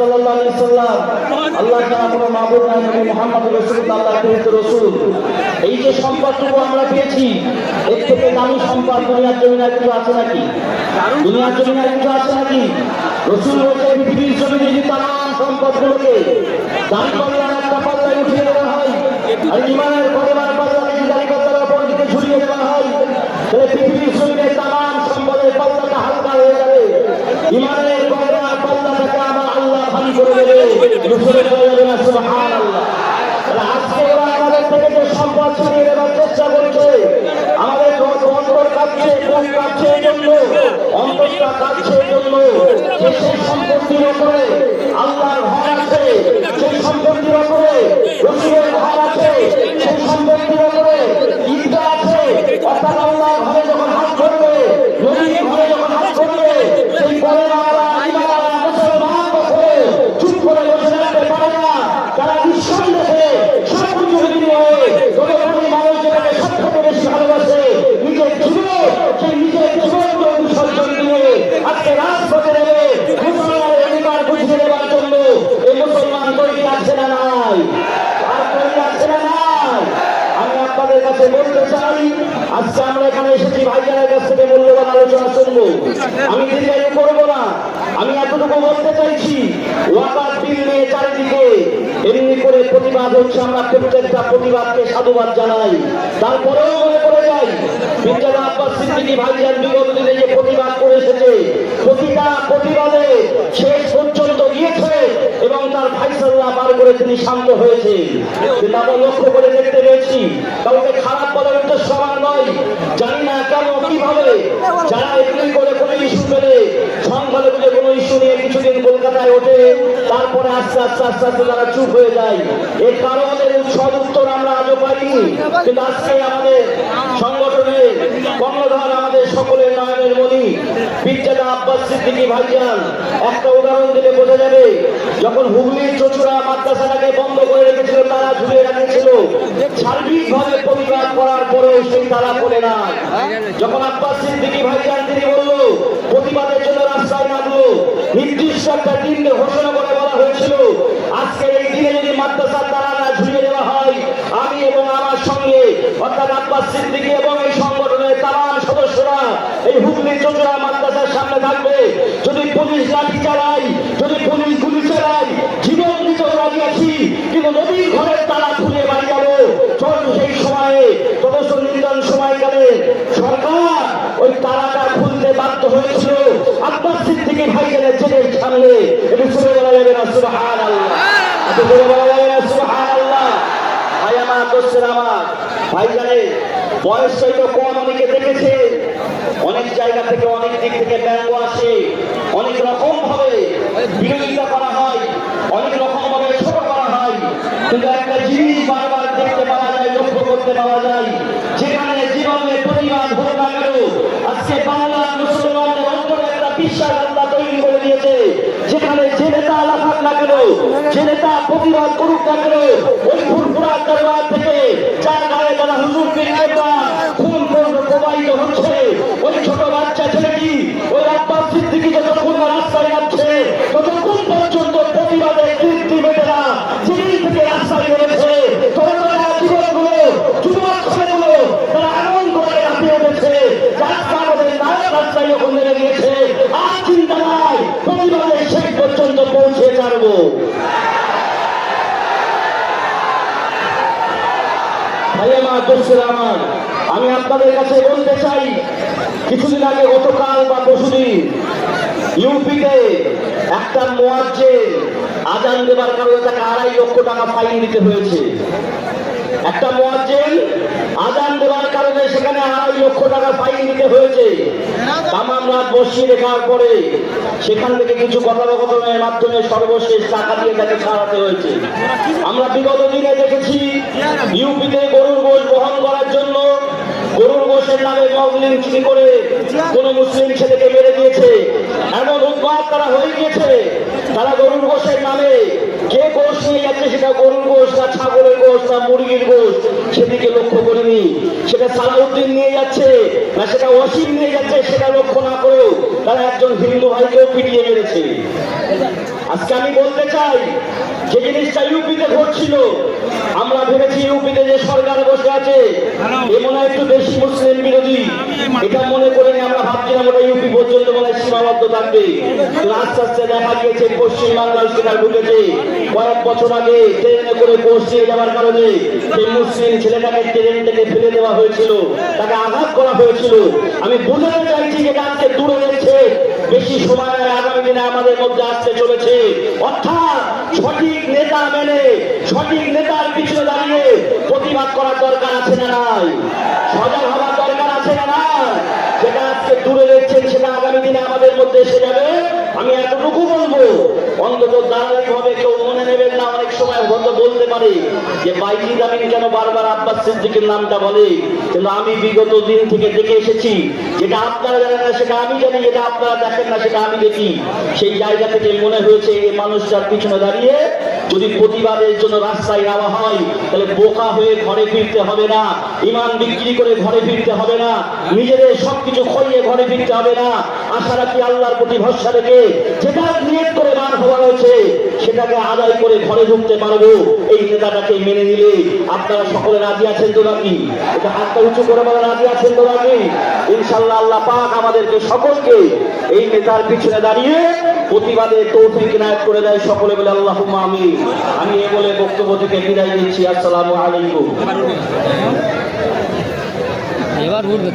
সাল্লাল্লাহু আলাইহি সাল্লাম আল্লাহ তাআলা মাবুদ নাই নবী মুহাম্মদ রাসূলুল্লাহ প্রেরিত রাসূল। এই যে সম্পদটুকু আমরা পেয়েছি, এর থেকে দামি সম্পদ দুনিয়ার জমিনে কিছু আছে নাকি? দুনিয়ার জমিনে কিছু আছে নাকি? রসুল বলছে, পৃথিবীর জমিনে যদি তাম সম্পদগুলোকে দামি পাল্লার একটা পাল্লায় উঠিয়ে দেওয়া হয়, আর ইমানের পরিমাণ ইমানের পরিমাণ পাল্লাটাকে আমার আল্লাহ ভারী করে দেবে রসুলের বলে যাবে না তাহলে আজকে ওরা আমাদের থেকে যে সম্পদ ছাড়িয়ে দেওয়ার চেষ্টা করছে সম্পত্তির উপরে রসুলের ঘর আছে সেই সম্পত্তির উপরে ঈদটা আছে অর্থাৎ আল্লাহ ঘরে যখন হাত ধরবে নদীর ঘরে যখন হাত ধরবে সেই পরে আমরা ইমানওয়ালা মুসলমান কখনো চুপ করে বসে থাকতে পারে না তারা নিঃসন্দেহে সবকিছু বিনিময়ে তবে কোনো মানুষ যেটাকে সব থেকে বেশি ভালোবাসে নিজের জীবন সেই নিজের জীবনকে বিসর্জন দিয়ে আজকে রাজপথে নেমে মুসলমানের অধিকার বুঝিয়ে দেওয়ার জন্য এই মুসলমান তৈরি আছে না নাই আর তৈরি আছে না নাই আমি আপনাদের কাছে বলতে চাই আজকে আমরা এখানে কাছ থেকে মূল্যবান আলোচনা শুনব। আমি দীর্ঘায়ু করব না। আমি এতটুকু বলতে চাইছি, ওয়াকার বিল চারিদিকে এমনি করে প্রতিবাদ হচ্ছে, আমরা প্রত্যেকটা প্রতিবাদকে সাধুবাদ জানাই। তারপরেও মনে করে যাই বিদ্যালয় আব্বাস সিদ্দিকী ভাইজান বিগত দিনে যে প্রতিবাদ করে এসেছে, প্রতিটা প্রতিবাদে শেষ পর্যন্ত গিয়েছে এবং তার ফাইসাল্লাহ বার করে তিনি শান্ত হয়েছে। আমরা লক্ষ্য করে দেখতে পেয়েছি, কাউকে খারাপ বলার উদ্দেশ্য আমার নয় জানি না কেন কীভাবে যারা এগুলি করে কোনো ইস্যু পেলে সংখ্যালঘুদের কোনো ইস্যু নিয়ে কিছুদিন কলকাতায় ওঠে তারপরে আস্তে আস্তে আস্তে আস্তে তারা চুপ হয়ে যায়। এর কারণের সদ উত্তর আমরা আজও পাইনি। কিন্তু আজকে আমাদের সংগঠনে কর্ণধার আমাদের সকলের নয়নের মণি বিদ্যাদা আব্বাস সিদ্দিকী ভাইজান, একটা উদাহরণ দিলে বোঝা যাবে, যখন হুগলির চচুরা মাদ্রাসাটাকে বন্ধ করে রেখেছিল, তারা ঝুলিয়ে রাখিয়েছিল। সার্বিকভাবে প্রতিবাদ করার পরেও সেই তারা করে না। যখন আব্বাস সিদ্দিকী ভাইজান তিনি বলল, প্রতিবাদের জন্য রাস্তায় নামলো, নির্দিষ্ট একটা দিন ঘোষণা করে বলা হয়েছিল আজকের এই দিনে যদি মাদ্রাসার তারা না ঝুলিয়ে দেওয়া হয় আমি এবং আমার সঙ্গে অর্থাৎ আব্বাস সিদ্দিকী এবং এই সংগঠনের তাম সদস্যরা এই হুগলি মাদ্রাসার সামনে থাকবে। যদি পুলিশ লাঠি চালায়, যদি পুলিশ গুলি চালায়, জীবন দিতেও রাজি আছি, কিন্তু নদীর ঘরের তালা খুলে বাড়ি যাব। চল সেই সময়ে তদস্য নির্যাতন সময়কালে সরকার ওই তালাটা খুলতে বাধ্য হয়েছিল। আব্বাস সিদ্দিকী ভাইজানের জেলের সামনে। এটা শুনে বলা যাবে না সুবাহান আল্লাহ এটা বলা যাবে না সুবাহান আল্লাহ ভাই আমার দোষের আমার। ভাই জানে বয়স হয়তো কম অনেকে দেখেছে? অনেক জায়গা থেকে, অনেক দিক থেকে ব্যঙ্গ আসে। অনেক রকম ভাবে বিরোধিতা করা হয়, অনেক রকম ভাবে ছোট করা হয়। কিন্তু একটা জিনিস বারবার দেখতে পাওয়া যায়, লক্ষ্য করতে পাওয়া যায়, যেখানে জীবনে প্রতিবাদ হোক না কেন আজকে বাংলার মুসলমানদের অন্তরে একটা বিশ্বাস তৈরি করে দিয়েছে, যেখানে যে নেতা লাফাক না কেন, যে নেতা প্রতিবাদ করুক না কেন, ওই ফুরফুরা দরবার হুজুর পিরিয়ডরা খুন করবে প্রবাহিত হচ্ছে ওই ছোট বাচ্চা ছেলেটি ওই আব্বাস সিদ্দিকি যতক্ষণ রাস্তায় যাচ্ছে ততক্ষণ পর্যন্ত প্রতিবাদে কীর্তি মেটে না যেদিন থেকে রাস্তায় বেরোচ্ছে তরুণরা জীবনগুলো যুবক ছেলেগুলো তারা এমন করে লাফিয়ে উঠেছে রাস্তা আমাদের নায়ক রাস্তায় যখন নেমে গিয়েছে আর চিন্তা নাই প্রতিবাদে শেষ পর্যন্ত পৌঁছে ছাড়বো ভাই আমার। আমি আপনাদের কাছে বলতে চাই, কিছুদিন আগে গতকাল বা পরশুদিন ইউপিতে একটা মোয়াজ্জে আজান দেবার কারণে তাকে আড়াই লক্ষ টাকা ফাইন দিতে হয়েছে। একটা মোয়াজ্জেন আজান দেওয়ার কারণে সেখানে আড়াই লক্ষ টাকা ফাইন দিতে হয়েছে। তামাম রাত বসিয়ে রেখার পরে সেখান থেকে কিছু কথোপকথনের মাধ্যমে সর্বশেষ টাকা দিয়ে তাকে ছাড়াতে হয়েছে। আমরা বিগত দিনে দেখেছি, ইউপিতে নামে মগলিন চুরি করে কোন মুসলিম ছেলেকে মেরে দিয়েছে। এমন উদ্বাদ তারা হয়ে গিয়েছে। তারা গরুর গোশের নামে। যে গোশ নিয়ে যাচ্ছে সেটা গরুর গোশ, না ছাগলের গোশ, না মুরগির গোশ, সেদিকে লক্ষ্য করিনি। সেটা সালাউদ্দিন নিয়ে যাচ্ছে, না সেটা অসীম নিয়ে যাচ্ছে, সেটা লক্ষ্য না করেও তারা একজন হিন্দু ভাইকেও পিটিয়ে মেরেছে। আজকে আমি বলতে চাই, যে জিনিসটা ইউপিতে ঘটছিল, আমরা ভেবেছি ইউপিতে যে সরকার বসে আছে, এ মনে হয় একটু বেশি মুসলিম বিরোধী। এটা মনে করে নিয়ে আমরা ভাবছিলাম ওটা ইউপি পর্যন্ত মনে সীমাবদ্ধ থাকবে। আস্তে আস্তে দেখা গিয়েছে, পশ্চিম বাংলার সেটা ঢুকেছে কয়েক বছর আগে ট্রেনে করে পৌঁছিয়ে যাওয়ার কারণে সেই মুসলিম ছেলেটাকে ট্রেন থেকে ফেলে দেওয়া হয়েছিল। তাকে আঘাত করা হয়েছিল। আমি বোঝাতে চাইছি যে এটা আজকে দূরে রয়েছে বেশি সময় দিনে আমাদের মধ্যে আসতে চলেছে। অর্থাৎ সঠিক নেতা মেনে, সঠিক নেতার পিছনে দাঁড়িয়ে প্রতিবাদ করার দরকার আছে না নাই? সজাগ হওয়ার দরকার আছে না নাই? যেটা আজকে দূরে দেখছেন, সেটা আগামী দিনে আমাদের মধ্যে এসে যাবে। আমি এতটুকু বলব, অন্তত দাঁড়ালে হবে কেউ মনে নেবেন না, অনেক সময় হয়তো বলতে পারে যে, বাইজি আমিন কেন বারবার আব্বাস সিদ্দিকের নামটা বলে? কিন্তু আমি বিগত দিন থেকে দেখে এসেছি যেটা আপনারা জানেন না, সেটা আমি জানি, যেটা আপনারা দেখেন না, সেটা আমি দেখি। সেই জায়গা থেকে মনে হয়েছে এই মানুষটার পিছনে দাঁড়িয়ে যদি প্রতিবাদের জন্য রাস্তায় নেওয়া হয়, তাহলে বোকা হয়ে ঘরে ফিরতে হবে না, ইমান বিক্রি করে ঘরে ফিরতে হবে না, নিজেদের সবকিছু খইয়ে ঘরে ফিরতে হবে না। আশা রাখি আল্লাহর প্রতি ভরসা রেখে যেটা নিয়োগ করে সেটাকে আদায় করে ঘরে ঢুকতে পারব। এই নেতাটাকে মেনে নিলে আপনারা সকলে রাজি আছেন তো নাকি? এটা হাতটা উঁচু করে বলে রাজি আছেন তো নাকি? ইনশাল্লাহ আল্লাহ পাক আমাদেরকে সকলকে এই নেতার পিছনে দাঁড়িয়ে প্রতিবাদে তৌফিক নায়ক করে দেয় সকলে বলে আল্লাহ আমি আমি এ বলে বক্তব্য থেকে বিদায় দিচ্ছি আসসালামু আলাইকুম। এবার উঠবে